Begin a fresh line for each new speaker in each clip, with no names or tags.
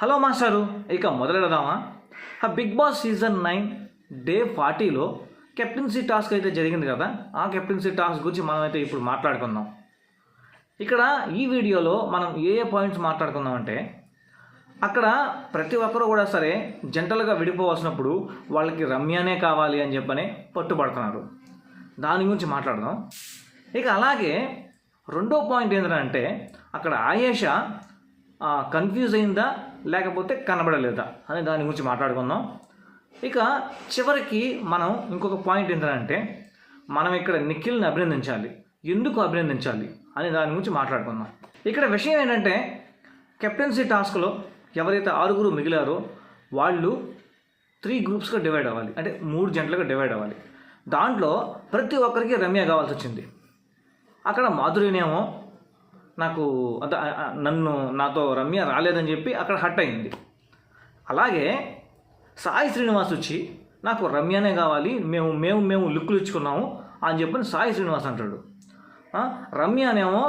Hello మాస్టారు ఇక మొదలెడదామా? ఆ Big Boss season nine day ఫార్టీలో captaincy task అయితే జరిగింది కదా. ఆ కెప్టెన్సీ టాస్క్ గురించి మనం అయితే ఇప్పుడు మాట్లాడుకుందాం. ఇక్కడ ఈ వీడియోలో మనం ఏ ఏ పాయింట్స్ మాట్లాడుకుందాం అంటే అక్కడ ప్రతి ఒక్కరు కూడా సరే జంటలుగా విడిపోవాల్సినప్పుడు వాళ్ళకి రమ్యనే కావాలి అని చెప్పని పట్టుబడుతున్నారు. దాని గురించి మాట్లాడదాం. ఇక అలాగే రెండో పాయింట్ ఏంటంటే అక్కడ ఆయేష కన్ఫ్యూజ్ అయిందా? లేకపోతే కనబడలేదా? అని దాని గురించి మాట్లాడుకుందాం. ఇక చివరికి మనం ఇంకొక పాయింట్ ఏంటంటే మనం ఇక్కడ నిఖిల్ని అభినందించాలి. ఎందుకు అభినందించాలి? అని దాని గురించి మాట్లాడుకుందాం. ఇక్కడ విషయం ఏంటంటే కెప్టెన్సీ టాస్క్లో ఎవరైతే ఆరుగురు మిగిలారో వాళ్ళు త్రీ గ్రూప్స్గా డివైడ్ అవ్వాలి. అంటే మూడు జంటలుగా డివైడ్ అవ్వాలి. దాంట్లో ప్రతి ఒక్కరికి రమ్య కావాల్సి వచ్చింది. అక్కడ మాధురినేమో నాకు అంటే నన్ను నాతో రమ్య రాలేదని చెప్పి అక్కడ హట్ అయింది. అలాగే సాయి శ్రీనివాస్ వచ్చి నాకు రమ్యనే కావాలి మేము మేము మేము లుక్కులు ఇచ్చుకున్నాము అని చెప్పని సాయి శ్రీనివాస్ అంటాడు. రమ్య అనేమో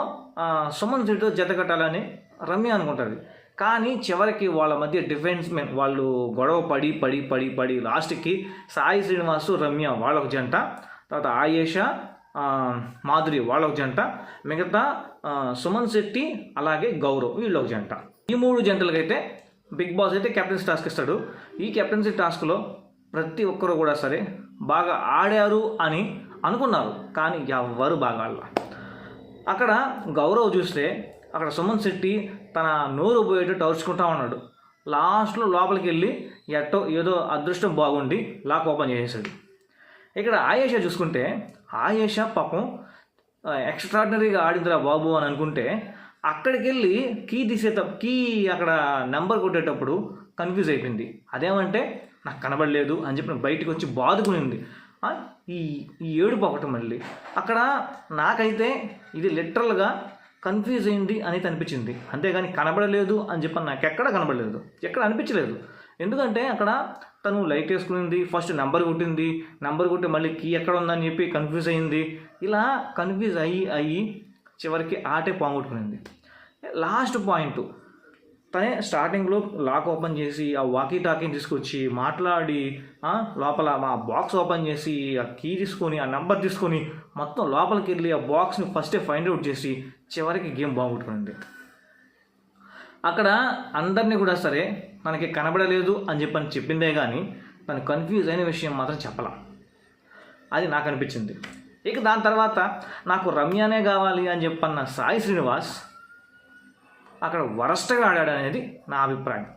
సుమన్ శెట్టితో జత కట్టాలని రమ్య అనుకుంటుంది. కానీ చివరికి వాళ్ళ మధ్య డిఫెన్స్ మెన్ వాళ్ళు గొడవ పడి పడి పడి పడి లాస్ట్కి సాయి శ్రీనివాసు రమ్య వాళ్ళొక జంట తర్వాత ఆయేష మాధురి వాళ్ళొక జంట మిగతా సుమన్ శెట్టి అలాగే గౌరవ్ వీళ్ళొక జంట. ఈ మూడు జంటలకైతే బిగ్ బాస్ అయితే కెప్టెన్సీ టాస్క్ ఇస్తాడు. ఈ కెప్టెన్సీ టాస్క్లో ప్రతి ఒక్కరు కూడా సరే బాగా ఆడారు అని అనుకున్నారు కానీ ఎవ్వరు బాగా ఆడలా. అక్కడ గౌరవ్ చూస్తే అక్కడ సుమన్ శెట్టి తన నోరు పోయేటట్టు అరుచుకుంటా ఉన్నాడు. లాస్ట్లో లోపలికి వెళ్ళి ఎట్టో ఏదో అదృష్టం బాగుండి లాక్ ఓపెన్ చేసేసాడు. ఇక్కడ ఆయేష చూసుకుంటే ఆయేష పాపం ఎక్స్ట్రాడినరీగా ఆడిందిరా బాబు అని అనుకుంటే అక్కడికి వెళ్ళి కీ తీసేట కీ అక్కడ నెంబర్ కొట్టేటప్పుడు కన్ఫ్యూజ్ అయిపోయింది. అదేమంటే నాకు కనబడలేదు అని చెప్పి బయటకు వచ్చి బాదుకునింది. ఈ ఈ ఏడుపు ఒకటి మళ్ళీ. అక్కడ నాకైతే ఇది లిటరల్గా కన్ఫ్యూజ్ అయింది అనేది అనిపించింది. అంతేగాని కనబడలేదు అని చెప్పి నాకు ఎక్కడ కనబడలేదు. ఎక్కడ అనిపించలేదు. ఎందుకంటే అక్కడ తను లైట్ వేసుకునింది ఫస్ట్ నెంబర్ కొట్టింది నెంబర్ కొట్టి మళ్ళీ కీ ఎక్కడ ఉందని చెప్పి కన్ఫ్యూజ్ అయింది. ఇలా కన్ఫ్యూజ్ అయ్యి అయ్యి చివరికి ఆటే పాంగొట్టుకునింది లాస్ట్ పాయింట్ తనే స్టార్టింగ్లో లాక్ ఓపెన్ చేసి ఆ వాకీ టాకీని తీసుకొచ్చి మాట్లాడి లోపల మా బాక్స్ ఓపెన్ చేసి ఆ కీ తీసుకొని ఆ నెంబర్ తీసుకొని మొత్తం లోపలికి వెళ్ళి ఆ బాక్స్ని ఫస్టే ఫైండ్ అవుట్ చేసి చివరికి గేమ్ బాగుంటుంది అక్కడ అందరినీ కూడా సరే మనకి కనబడలేదు అని చెప్పని చెప్పిందే కానీ తను కన్ఫ్యూజ్ అయిన విషయం మాత్రం చెప్పలా. అది నాకు అనిపించింది. ఇక దాని తర్వాత నాకు రమ్యనే కావాలి అని చెప్పన్న సాయి శ్రీనివాస్ అక్కడ వరస్ట్గా ఆడాడు అనేది నా అభిప్రాయం.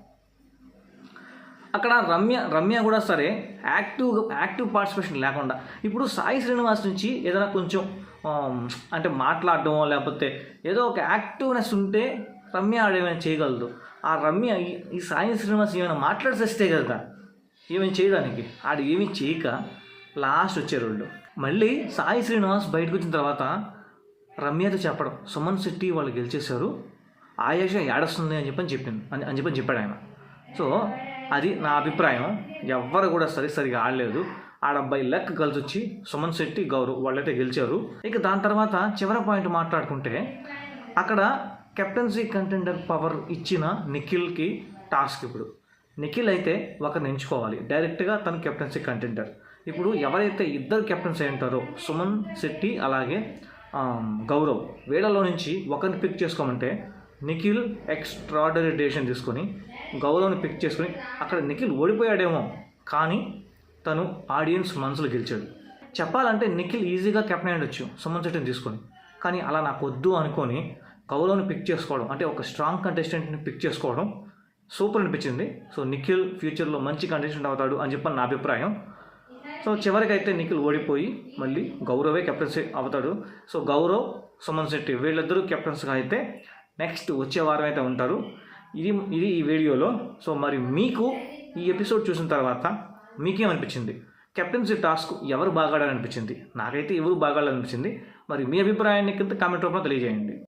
అక్కడ రమ్య రమ్య కూడా సరే యాక్టివ్ యాక్టివ్ పార్టిసిపేషన్ లేకుండా ఇప్పుడు సాయి శ్రీనివాస్ నుంచి ఏదైనా కొంచెం అంటే మాట్లాడడం లేకపోతే ఏదో ఒక యాక్టివ్నెస్ ఉంటే రమ్య ఆడేమైనా చేయగలదు ఆ రమ్య ఈ- సాయి శ్రీనివాస్ ఏమైనా మాట్లాడేస్తే కదా? ఏమైనా చేయడానికి? ఆడు ఏమీ చేయక లాస్ట్ వచ్చారు వాళ్ళు. మళ్ళీ సాయి శ్రీనివాస్ బయటకు వచ్చిన తర్వాత రమ్యతో చెప్పడం. సుమన్ శెట్టి వాళ్ళు గెలిచేశారు. ఆయాష ఏడొస్తుంది అని చెప్పని చెప్పింది. అని అని చెప్పని చెప్పాడు ఆయన. సో అది నా అభిప్రాయం. ఎవ్వరు కూడా సరి సరిగా ఆడలేదు. ఆడబ్బాయి లెక్క కలిసి వచ్చి సుమన్ శెట్టి గౌరవ్ వాళ్ళైతే గెలిచారు. ఇక దాని తర్వాత చివరి పాయింట్ మాట్లాడుకుంటే అక్కడ కెప్టెన్సీ కంటెండర్ పవర్ ఇచ్చిన నిఖిల్కి టాస్క్ ఇప్పుడు. నిఖిల్ అయితే ఒకరిని ఎంచుకోవాలి. డైరెక్ట్గా తన కెప్టెన్సీ కంటెండర్. ఇప్పుడు ఎవరైతే ఇద్దరు కెప్టెన్స్ అయి ఉంటారో సుమన్ శెట్టి అలాగే గౌరవ్ వీళ్ళలో నుంచి ఒకరిని పిక్ చేసుకోమంటే నిఖిల్ ఎక్స్ట్రాడరీ డేషన్ తీసుకొని గౌరవ్ని పిక్ చేసుకొని అక్కడ నిఖిల్ ఓడిపోయాడేమో కానీ తను ఆడియన్స్ మనసులో గెలిచాడు. చెప్పాలంటే నిఖిల్ ఈజీగా కెప్టెన్ అయ్యొచ్చు సుమన్ శెట్టిని తీసుకొని. కానీ అలా నాకు వద్దు అనుకొని గౌరవ్ని పిక్ చేసుకోవడం అంటే ఒక స్ట్రాంగ్ కంటెస్టెంట్ని పిక్ చేసుకోవడం సూపర్ అనిపించింది. సో నిఖిల్ ఫ్యూచర్లో మంచి కంటెస్టెంట్ అవుతాడు అని చెప్పని నా అభిప్రాయం. సో చివరికైతే నిఖిల్ ఓడిపోయి మళ్ళీ గౌరవే కెప్టెన్సీ అవుతాడు. సో గౌరవ్ సుమన్ శెట్టి వీళ్ళిద్దరూ కెప్టెన్స్గా అయితే నెక్స్ట్ వచ్చే వారం అయితే ఉంటారు. ఇది ఇది ఈ వీడియోలో. సో మరి మీకు ఈ ఎపిసోడ్ చూసిన తర్వాత మీకేమనిపించింది? కెప్టెన్సీ టాస్క్ ఎవరు బాగాడాలనిపించింది నాకైతే ఎవరు బాగాడాలనిపించింది మరి మీ అభిప్రాయాన్ని కింద కామెంట్ రూపంలో తెలియజేయండి.